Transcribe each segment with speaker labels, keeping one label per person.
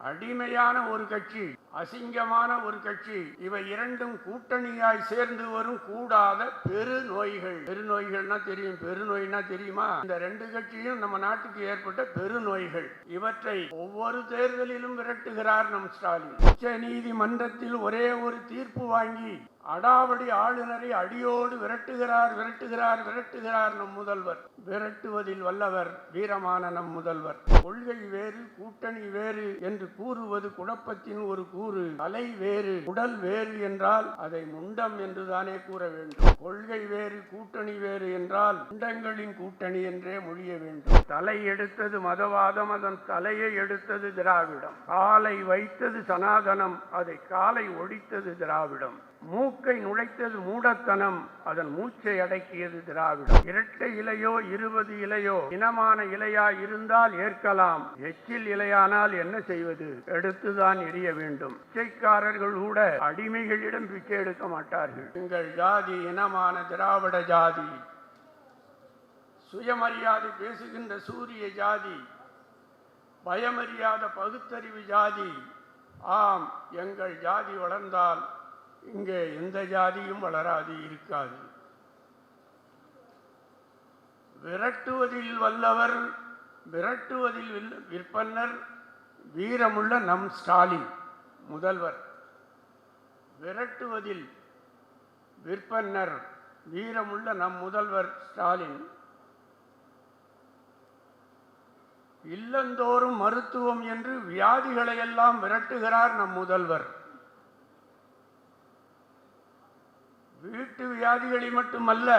Speaker 1: அடிமையான ஒரு கட்சி அசிங்கமான ஒரு கட்சி இவை இரண்டும் கூட்டணியாய் சேர்ந்து வரும் கூடாத பெரு நோய்கள். பெருநோய்கள்னா தெரியும். பெருநோய்னா தெரியுமா? இந்த ரெண்டு கட்சியும் நம்ம நாட்டுக்கு ஏற்பட்ட பெருநோய்கள் இவற்றை ஒவ்வொரு தேர்தலிலும் விரட்டுகிறார் நம் ஸ்டாலின். உச்ச நீதிமன்றத்தில் ஒரே ஒரு தீர்ப்பு வாங்கி அடாவடி ஆளுநரை அடியோடு விரட்டுகிறார் விரட்டுகிறார் விரட்டுகிறார் நம் முதல்வர். விரட்டுவதில் வல்லவர் வீரமான நம் முதல்வர். கொள்கை வேறு கூட்டணி வேறு என்று கூறுவது குழப்பத்தின் ஒரு கூறு. தலை வேறு உடல் வேறு என்றால் அதை முண்டம் என்றுதானே கூற வேண்டும். கொள்கை வேறு கூட்டணி வேறு என்றால் முண்டங்களின் கூட்டணி என்றே மொழிய வேண்டும். தலை எடுத்தது மதவாதம் அதன் தலையை எடுத்தது திராவிடம். காலை வைத்தது சனாதனம் அதை காலை ஒடித்தது திராவிடம். மூக்கை நுழைத்தது மூடத்தனம். அதன் மூச்சை அடக்கியது திராவிடம். இரட்டை இலையோ இருபது இலையோ இனமான இலையா இருந்தால் ஏற்கலாம். எச்சில் இலையானால் என்ன செய்வது? எடுத்துதான் எரிய வேண்டும். பிச்சைக்காரர்கள் கூட அடிமைகளிடம் பிச்சை எடுக்க மாட்டார்கள். எங்கள் ஜாதி இனமான திராவிட ஜாதி. சுயமரியாதை பேசுகின்ற சூரிய ஜாதி. பயமறியாத பகுத்தறிவு ஜாதி. ஆம் எங்கள் ஜாதி வளர்ந்தால் இங்கே எந்த ஜாதியும் வளராது இருக்காது. விரட்டுவதில் வல்லவர் விரட்டுவதில் விற்பன்னர் வீரமுள்ள நம் ஸ்டாலின் முதல்வர். விரட்டுவதில் விற்பன்னர் வீரமுள்ள நம் முதல்வர் ஸ்டாலின். இல்லந்தோறும் மருத்துவம் என்று வியாதிகளை எல்லாம் விரட்டுகிறார் நம் முதல்வர். வீட்டு வியாதிகளை மட்டுமல்ல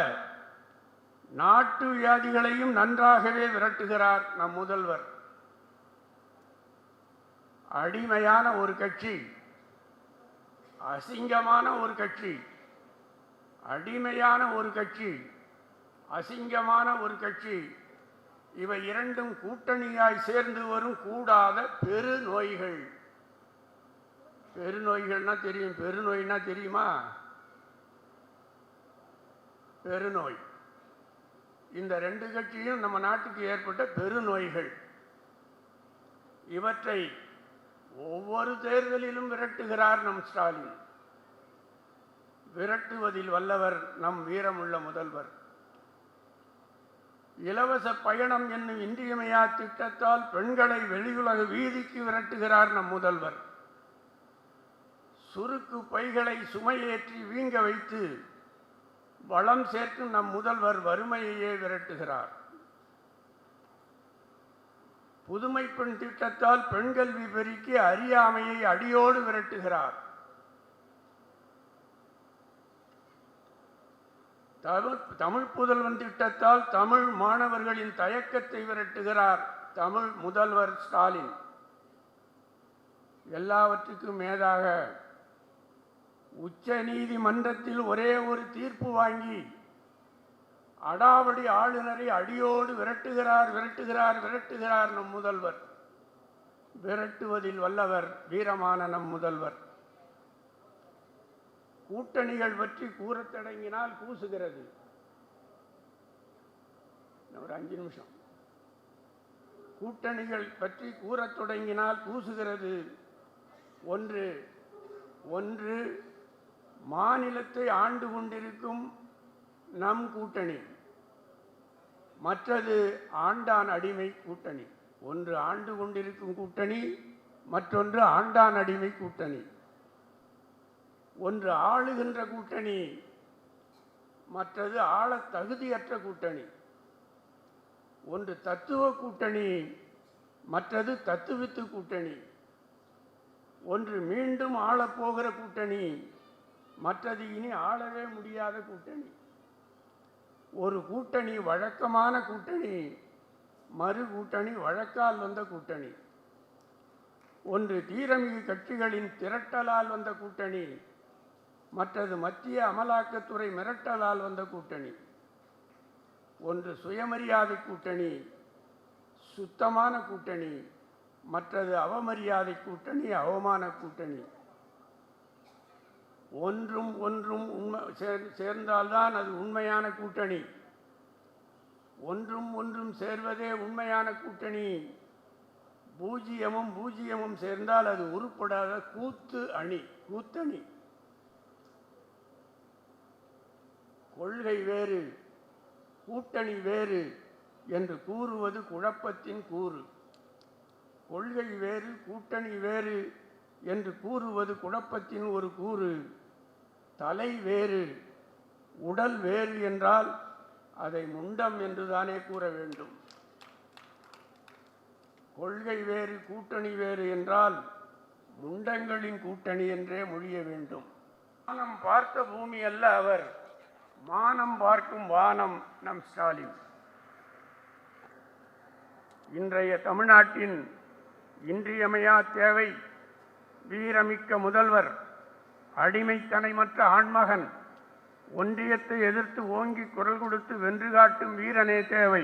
Speaker 1: நாட்டு வியாதிகளையும் நன்றாகவே விரட்டுகிறார் நம் முதல்வர். அடிமையான ஒரு கட்சி அசிங்கமான ஒரு கட்சி அடிமையான ஒரு கட்சி அசிங்கமான ஒரு கட்சி இவை இரண்டும் கூட்டணியாய் சேர்ந்து வரும் கூடாத பெருநோய்கள். பெருநோய்கள்னால் பெருநோய்கள்னா தெரியும் பெருநோய்னா தெரியுமா? பெருநோய். இந்த ரெண்டு கட்சியும் நம்ம நாட்டுக்கு ஏற்பட்ட பெருநோய்கள். இவற்றை ஒவ்வொரு தேர்தலிலும் விரட்டுகிறார் நம் ஸ்டாலின். விரட்டுவதில் வல்லவர் நம் வீரமுள்ள முதல்வர். இலவச பயணம் என்னும் இன்றியமையா திட்டத்தால் பெண்களை வெளியுலக வீதிக்கு விரட்டுகிறார் நம் முதல்வர். சுருக்கு பைகளை சுமையேற்றி வீங்க வைத்து வளம் சேர்க்கும் நம் முதல்வர் வறுமையையே விரட்டுகிறார். புதுமை பெண் திட்டத்தால் பெண் கல்வி பெருக்கி அறியாமையை அடியோடு விரட்டுகிறார். தமிழ் தமிழ் புதல்வன் திட்டத்தால் தமிழ் மாணவர்களின் தயக்கத்தை விரட்டுகிறார் தமிழ் முதல்வர் ஸ்டாலின். எல்லாவற்றுக்கும் மேலாக உச்ச நீதிமன்றத்தில் ஒரே ஒரு தீர்ப்பு வாங்கி அடாவடி ஆளுநரை அடியோடு விரட்டுகிறார் விரட்டுகிறார் விரட்டுகிறார் நம் முதல்வர். விரட்டுவதில் வல்லவர் வீரமான நம் முதல்வர். கூட்டணிகள் பற்றி கூறத் தொடங்கினால் கூசுகிறது. ஒரு அஞ்சு நிமிஷம். கூட்டணிகள் பற்றி கூறத் தொடங்கினால் கூசுகிறது. ஒன்று ஒன்று மாநிலத்தை ஆண்டு கொண்டிருக்கும் நம் கூட்டணி. மற்றது ஆண்டான் அடிமை கூட்டணி. ஒன்று ஆண்டு கொண்டிருக்கும் கூட்டணி மற்றொன்று ஆண்டான் அடிமை கூட்டணி. ஒன்று ஆளுகின்ற கூட்டணி மற்றது ஆள தகுதியற்ற கூட்டணி. ஒன்று தத்துவ கூட்டணி மற்றது தத்துவித்து கூட்டணி. ஒன்று மீண்டும் ஆளப்போகிற கூட்டணி மற்றது இனி ஆளவே முடியாத கூட்டணி. ஒரு கூட்டணி வழக்கமான கூட்டணி மறு கூட்டணி வழக்கால் வந்த கூட்டணி. ஒன்று தீரமிகு கட்சிகளின் திரட்டலால் வந்த கூட்டணி மற்றது மத்திய அமலாக்கத்துறை மிரட்டலால் வந்த கூட்டணி. ஒன்று சுயமரியாதை கூட்டணி சுத்தமான கூட்டணி மற்றது அவமரியாதை கூட்டணி அவமான கூட்டணி. ஒன்றும் ஒன்றும் உண்மை சேர்- சேர்ந்தால்தான் அது உண்மையான கூட்டணி. ஒன்றும் ஒன்றும் சேர்வதே உண்மையான கூட்டணி. பூஜ்ஜியமும் பூஜ்ஜியமும் சேர்ந்தால் அது உருப்படாத கூத்து அணி கூத்தணி. கொள்கை வேறு கூட்டணி வேறு என்று கூறுவது குழப்பத்தின் கூறு. கொள்கை வேறு கூட்டணி வேறு என்று கூறுவது குழப்பத்தின் ஒரு கூறு. தலை வேறு உடல் வேறு என்றால் அதை முண்டம் என்றுதானே கூற வேண்டும். கொள்கை வேறு கூட்டணி வேறு என்றால் முண்டங்களின் கூட்டணி என்றே மொழிய வேண்டும். வானம் பார்த்த பூமி அல்ல அவர். மானம் பார்க்கும் வானம் நம் ஸ்டாலின். இன்றைய தமிழ்நாட்டின் இன்றியமையா தேவை வீரமிக்க முதல்வர் அடிமைத்தனைமற்ற ஆண்மகன் ஒன்றியத்தை எதிர்த்து ஓங்கி குரல் கொடுத்து வென்று காட்டும் வீரனே தேவை.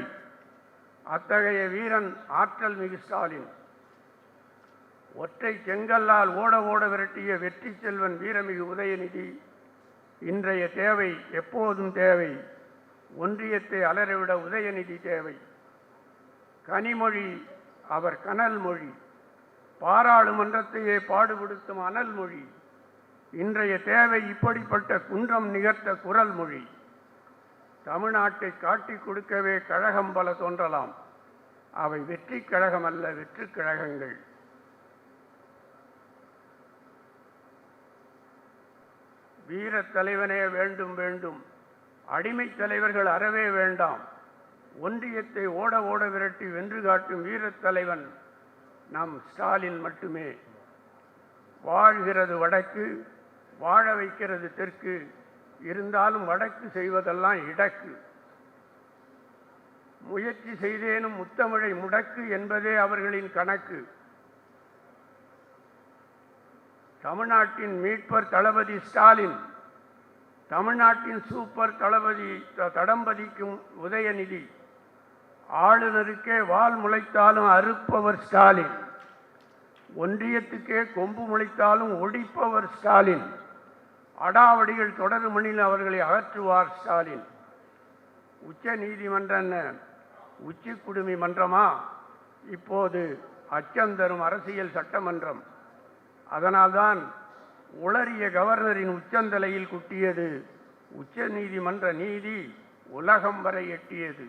Speaker 1: அத்தகைய வீரன் ஆற்றல் மிகு ஸ்டாலின். ஒற்றை செங்கல்லால் ஓட ஓட விரட்டிய வெற்றி செல்வன் வீரமிகு உதயநிதி. இன்றைய தேவை எப்போதும் தேவை. ஒன்றியத்தை அலறவிட உதயநிதி தேவை. கனிமொழி அவர் கனல் மொழி பாராளுமன்றத்தையே பாடுபடுத்தும் அனல் மொழி இன்றைய தேவை இப்படிப்பட்ட குன்றம் நிகர்த்த குரல் மொழி. தமிழ்நாட்டை காட்டிக் கொடுக்கவே கழகம் பல தோன்றலாம். அவை வெற்றி கழகம் அல்ல வெற்று கழகங்கள். வீரத் தலைவனே வேண்டும் வேண்டும். அடிமை தலைவர்கள் அறவே வேண்டாம். ஒன்றியத்தை ஓட ஓட விரட்டி வென்று காட்டும் வீரத் தலைவன் நம் ஸ்டாலின் மட்டுமே. வாழ்கிறது வடக்கு வாழ வைக்கிறது தெற்கு இருந்தாலும் வடக்கு செய்வதெல்லாம் இடக்கு. முயற்சி செய்தேனும் முத்தமிழை முடக்கு என்பதே அவர்களின் கணக்கு. தமிழ்நாட்டின் மீட்பர் தளபதி ஸ்டாலின் தமிழ்நாட்டின் சூப்பர் தளபதி த- தடம்பதிக்கும் உதயநிதி. ஆளுநருக்கே வால் முளைத்தாலும் அறுப்பவர் ஸ்டாலின். ஒன்றியத்துக்கே கொம்பு முளைத்தாலும் ஒடிப்பவர் ஸ்டாலின். அடாவடிகள் தொடருமணில் அவர்களை அகற்றுவார் ஸ்டாலின். உச்ச நீதிமன்ற உச்சி குடுமி மன்றமா? இப்போது அச்சம் தரும் அரசியல் சட்டமன்றம். அதனால்தான் உளறிய கவர்னரின் உச்சந்தலையில் குட்டியது உச்ச நீதிமன்ற நீதி உலகம் வரை எட்டியது.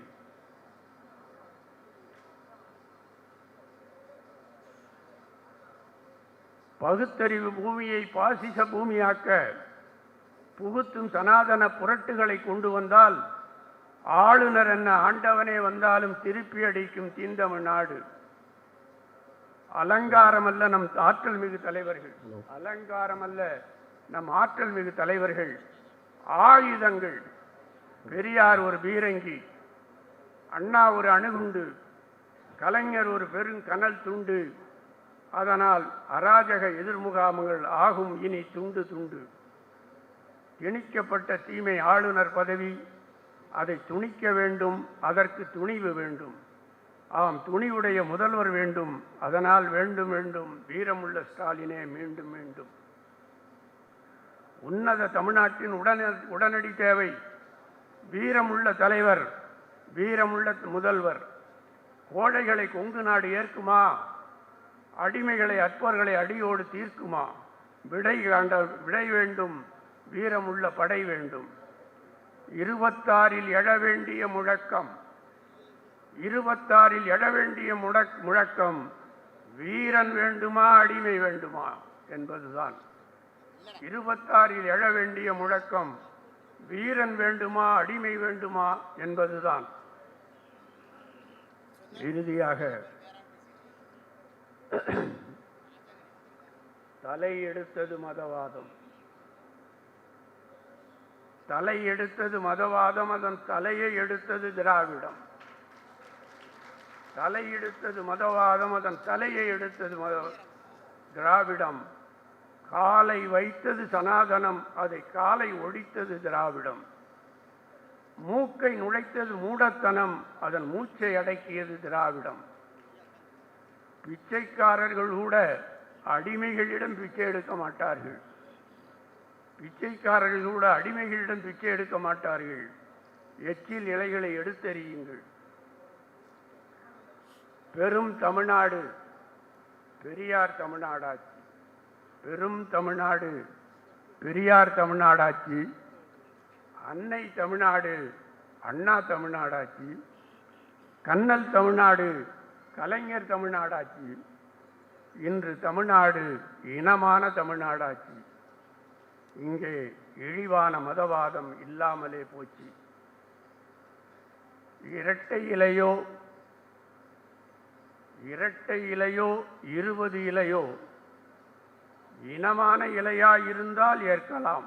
Speaker 1: பகுத்தறிவு பூமியை பாசிச பூமியாக்க புகுத்தும் சனாதன புரட்டுகளை கொண்டு வந்தால் ஆளுநர் என்ன ஆண்டவனே வந்தாலும் திருப்பி அடிக்கும் தீந்தமிழ்நாடு அலங்காரம் அல்ல நம் ஆற்றல் மிகு தலைவர்கள். அலங்காரம் அல்ல நம் ஆற்றல் மிகு தலைவர்கள். ஆயுதங்கள். பெரியார் ஒரு பீரங்கி. அண்ணா ஒரு அணுகுண்டு. கலைஞர் ஒரு பெருங்கனல் துண்டு. அதனால் அராஜக எதிர்முகாமங்கள் ஆகும். இனி துண்டு துண்டு. திணிக்கப்பட்ட தீமை ஆளுநர் பதவி. அதை துணிக்க வேண்டும் அதற்கு துணிவு வேண்டும். ஆம் துணிவுடைய முதல்வர் வேண்டும் அதனால் வேண்டும் வேண்டும். வீரமுள்ள ஸ்டாலினே மீண்டும் மீண்டும். உன்னத தமிழ்நாட்டின் உடன உடனடி தேவை. வீரமுள்ள தலைவர் வீரமுள்ள முதல்வர். கோழைகளை கொங்கு நாடு ஏற்குமா? அடிமைகளை அற்பர்களை அடியோடு தீர்க்குமா? விடை காண்ட விடை வேண்டும். வீரமுள்ள படை வேண்டும். இருபத்தாறில் எழ வேண்டிய முழக்கம். இருபத்தாறில் எழ வேண்டிய முழக் முழக்கம். வீரன் வேண்டுமா அடிமை வேண்டுமா என்பதுதான். இருபத்தாறில் எழ வேண்டிய முழக்கம். வீரன் வேண்டுமா அடிமை வேண்டுமா என்பதுதான். இறுதியாக தலை எடுத்தது மதவாதம். தலை எடுத்தது மதவாதம் அதன் தலையை எடுத்தது திராவிடம். தலை எடுத்தது மதவாதம் அதன் தலையை எடுத்தது மத திராவிடம். காலை வைத்தது சனாதனம் அதை காலை ஒழித்தது திராவிடம். மூக்கை நுழைத்தது மூடத்தனம் அதன் மூச்சை அடக்கியது திராவிடம். பிச்சைக்காரர்கள் கூட அடிமைகளிடம் பிச்சை எடுக்க மாட்டார்கள். பிச்சைக்காரர்கள் கூட அடிமைகளிடம் பிச்சை எடுக்க மாட்டார்கள். எச்சில் இலைகளை எடுத்தறியுங்கள். பெரும் தமிழ்நாடு பெரியார் தமிழ்நாடாட்சி பெரும் தமிழ்நாடு பெரியார் தமிழ்நாடாச்சு. அன்னை தமிழ்நாடு அண்ணா தமிழ்நாடாட்சி கண்ணல் தமிழ்நாடு கலைஞர் தமிழ்நாடாட்சி இன்று தமிழ்நாடு இனமான தமிழ்நாடாட்சி இங்கே இழிவான மதவாதம் இல்லாமலே போச்சு. இரட்டை இலையோ இரட்டை இலையோ இருபது இலையோ இனமான இலையா இருந்தால் ஏற்கலாம்.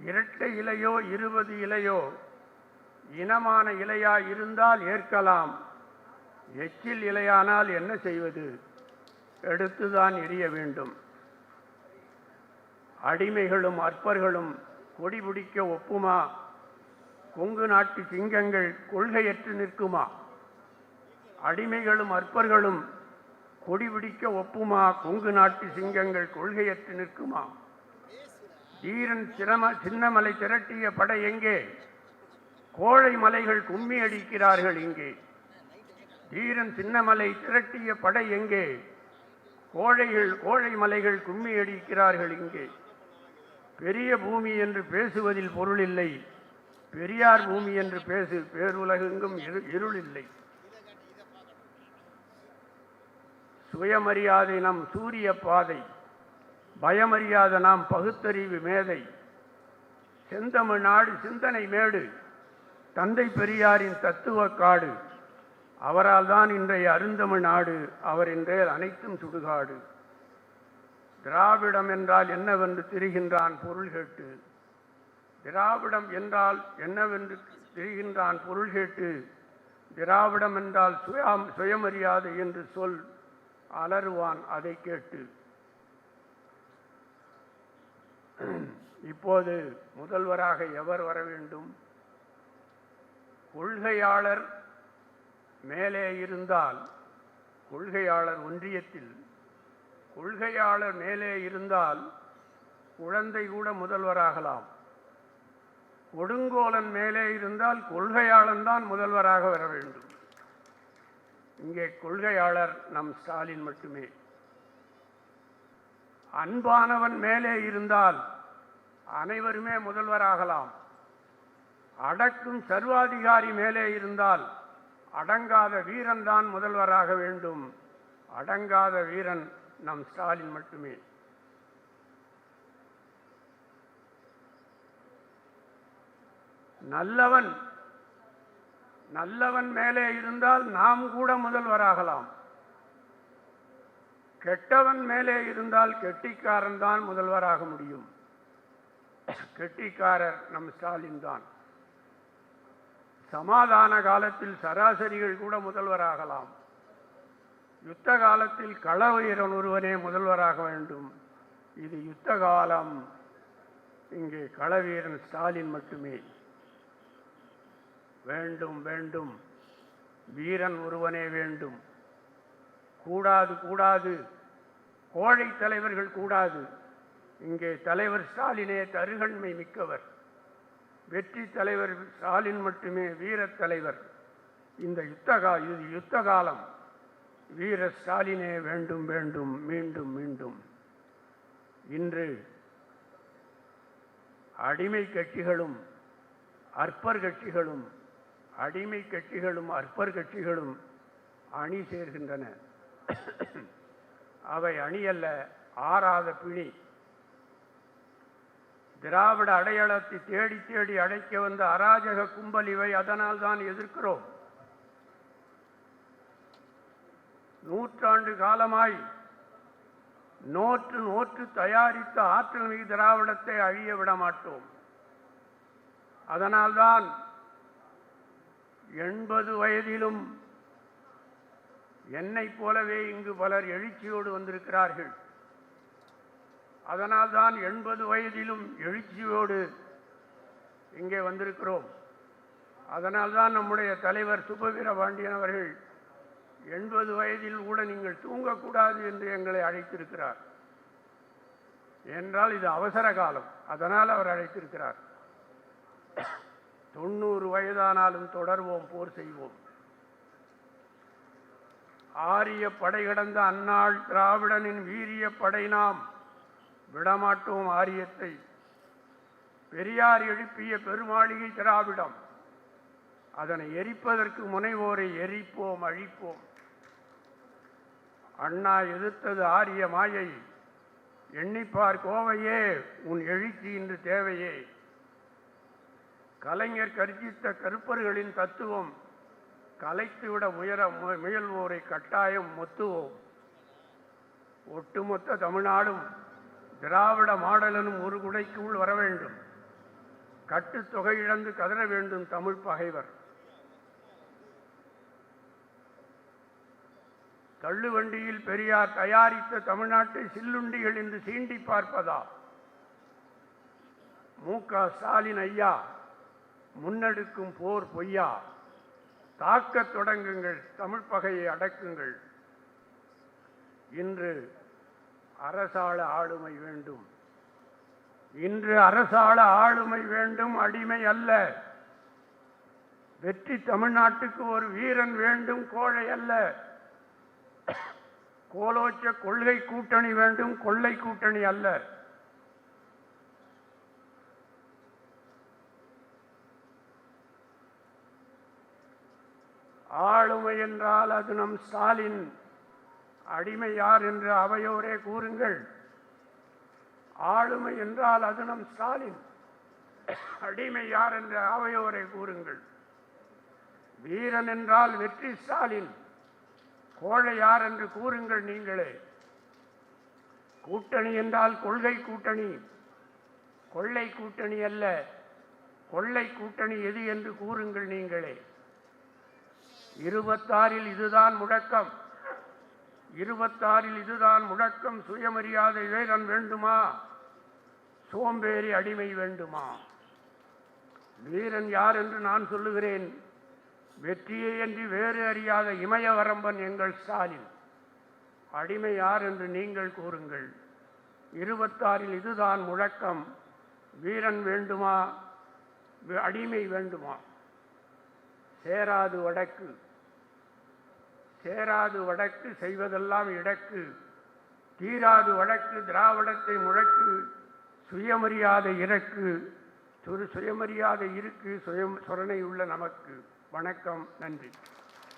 Speaker 1: இரட்டை இலையோ இருபது இலையோ இனமான இலையா இருந்தால் ஏற்கலாம். எச்சில் இலையானால் என்ன செய்வது? எடுத்துதான் எரிய வேண்டும். அடிமைகளும் அற்பர்களும் கொடி பிடிக்க ஒப்புமா? கொங்கு நாட்டு சிங்கங்கள் கொள்கையற்று நிற்குமா? அடிமைகளும் அற்பர்களும் கொடி பிடிக்க ஒப்புமா? கொங்கு நாட்டு சிங்கங்கள் கொள்கையற்று நிற்குமா? தீரன் சிரம சின்னமலை திரட்டிய படை எங்கே? கோழை மலைகள் கும்மி அடிக்கிறார்கள் இங்கே. தீரன் சின்னமலை திரட்டிய படை எங்கே? கோழைகள் கோழை மலைகள் கும்மி அடிக்கிறார்கள் இங்கே. பெரிய பூமி என்று பேசுவதில் பொருள் இல்லை. பெரியார் பூமி என்று பேசு பேருலகெங்கும் இரு இருள் இல்லை சுயமரியாதை நம் சூரிய பாதை பயமறியாத நாம் பகுத்தறிவு மேதை. செந்தமிழ்நாடு சிந்தனை மேடு தந்தை பெரியாரின் தத்துவ காடு. அவரால் தான் இன்றைய அருந்தமிழ் நாடு அவர் இன்றைய அனைத்தும் சுடுகாடு. திராவிடம் என்றால் என்னவென்று திரிகின்றான் பொருள் கேட்டு. திராவிடம் என்றால் என்னவென்று திரிகின்றான் பொருள் கேட்டு. திராவிடம் என்றால் சுயம் சுயமரியாதை என்று சொல் அலறுவான் அதை கேட்டு. இப்போது முதல்வராக எவர் வர வேண்டும்? கொள்கையாளர் மேலே இருந்தால் கொள்கையாளர் ஒன்றியத்தில் கொள்கையாளர் மேலே இருந்தால் குழந்தை கூட முதல்வராகலாம். கொடுங்கோலன் மேலே இருந்தால் கொள்கையாளன் தான் முதல்வராக வர வேண்டும். இங்கே கொள்கையாளர் நம் ஸ்டாலின் மட்டுமே. அன்பானவன் மேலே இருந்தால் அனைவருமே முதல்வராகலாம். அடக்கும் சர்வாதிகாரி மேலே இருந்தால் அடங்காத வீரன் தான் முதல்வராக வேண்டும். அடங்காத வீரன் நம் ஸ்டாலின் மட்டுமே. நல்லவன் நல்லவன் மேலே இருந்தால் நாம் கூட முதல்வராகலாம். கெட்டவன் மேலே இருந்தால் கெட்டிக்காரன் தான் முதல்வராக முடியும். கெட்டிக்காரர் நம் ஸ்டாலின் தான். சமாதான காலத்தில் சராசரிகள் கூட முதல்வராகலாம். யுத்த காலத்தில் கள வீரன் ஒருவனே முதல்வராக வேண்டும். இது யுத்த காலம் இங்கே களவீரன் ஸ்டாலின் மட்டுமே. வேண்டும் வேண்டும். வீரன் ஒருவனே வேண்டும். கூடாது கூடாது. கோழை தலைவர்கள் கூடாது. இங்கே தலைவர் ஸ்டாலினே தருகண்மை மிக்கவர். வெற்றி தலைவர் ஸ்டாலின் மட்டுமே வீரத் தலைவர். இந்த யுத்த கா இது யுத்த காலம் வீர ஸ்டாலினே வேண்டும் வேண்டும் மீண்டும் மீண்டும். இன்று அடிமை கட்சிகளும் அற்பர் கட்சிகளும் அடிமை கட்சிகளும் அற்பர் கட்சிகளும் அணி சேர்கின்றன. அவை அணியல்ல ஆறாத பிணி. திராவிட அடையாளத்தை தேடி தேடி அடைக்க வந்த அராஜக கும்பல் இவை அதனால் தான் எதிர்க்கிறோம். நூற்றாண்டு காலமாய் நோற்று நோற்று தயாரித்த ஆற்றல் மிகு திராவிடத்தை அழிய விட மாட்டோம் அதனால்தான் எண்பது வயதிலும் என்னைப் போலவே இங்கு பலர் எழுச்சியோடு வந்திருக்கிறார்கள். அதனால்தான் எண்பது வயதிலும் எழுச்சியோடு இங்கே வந்திருக்கிறோம். அதனால்தான் நம்முடைய தலைவர் சுபவீர பாண்டியன் அவர்கள் எண்பது வயதில் கூட நீங்கள் தூங்கக்கூடாது என்று எங்களை அழைத்திருக்கிறார். என்றால் இது அவசர காலம். அதனால் அவர் அழைத்திருக்கிறார். தொண்ணூறு வயதானாலும் தொடர்வோம் போர் செய்வோம். ஆரிய படை கடந்த அந்நாள் திராவிடனின் வீரிய படை நாம் விடமாட்டோம் ஆரியத்தை. பெரியார் எழுப்பிய பெருமாளிகை திராவிடம். அதனை எரிப்பதற்கு முனைவோரை எரிப்போம் அழிப்போம். அண்ணா எதிர்த்தது ஆரிய மாயை. எண்ணிப்பார் கோவையே உன் எழுச்சி இன்று தேவையே. கலைஞர் கற்பித்த கருப்பர்களின் தத்துவம் கலைத்துவிட முயற முயல்வோரை கட்டாயம் மொத்துவோம். ஒட்டுமொத்த தமிழ்நாடும் திராவிட மாடலனும் ஒரு குடைக்குள் வர வேண்டும் கட்டுத்தொகை இழந்து கதற வேண்டும் தமிழ் பகைவர். தள்ளுவண்டியில் பெரியார் தயாரித்த தமிழ்நாட்டை சில்லுண்டிகள் என்று சீண்டி பார்ப்பதா? மு. க. ஸ்டாலின் ஐயா முன்னெடுக்கும் போர் பொய்யா? தாக்கத் தொடங்குங்கள் தமிழ் பகையை அடக்குங்கள். இன்று அரசாள ஆளுமை வேண்டும். இன்று அரசாள ஆளுமை வேண்டும் அடிமை அல்ல. வெற்றி தமிழ்நாட்டுக்கு ஒரு வீரன் வேண்டும் கோழை அல்ல. கோலோச்ச கொள்கை கூட்டணி வேண்டும் கொள்ளை கூட்டணி அல்ல. ஆளுமை என்றால் அது நம் ஸ்டாலின். அடிமை யார் என்று அவையோரே கூறுங்கள். ஆளுமை என்றால் அது நம் ஸ்டாலின். அடிமை யார் என்று அவையோரே கூறுங்கள். வீரன் என்றால் வெற்றி ஸ்டாலின். கோழை யார் என்று கூறுங்கள் நீங்களே. கூட்டணி என்றால் கொள்கை கூட்டணி. கொள்ளை கூட்டணி அல்ல கொள்ளை கூட்டணி எது என்று கூறுங்கள் நீங்களே. இருபத்தாறில் இதுதான் முழக்கம் இருபத்தாறில் இதுதான் முழக்கம் சுயமரியாதை வீரன் வேண்டுமா? சோம்பேறி அடிமை வேண்டுமா? வீரன் யார் என்று நான் சொல்லுகிறேன். வெற்றியை அன்றி வேறு அறியாத இமயவரம்பன் எங்கள் ஸ்டாலின். அடிமை யார் என்று நீங்கள் கூறுங்கள். இருபத்தாறில் இதுதான் முழக்கம். வீரன் வேண்டுமா? அடிமை வேண்டுமா? சேராது வடக்கு. சேராது வடக்கு செய்வதெல்லாம் இடக்கு. தீராது வடக்கு திராவிடத்தை முழக்கு. சுயமரியாதை இறக்கு. சுரு சுயமரியாதை இருக்கு. சுயம் சொரணை உள்ள நமக்கு. வணக்கம் நன்றி.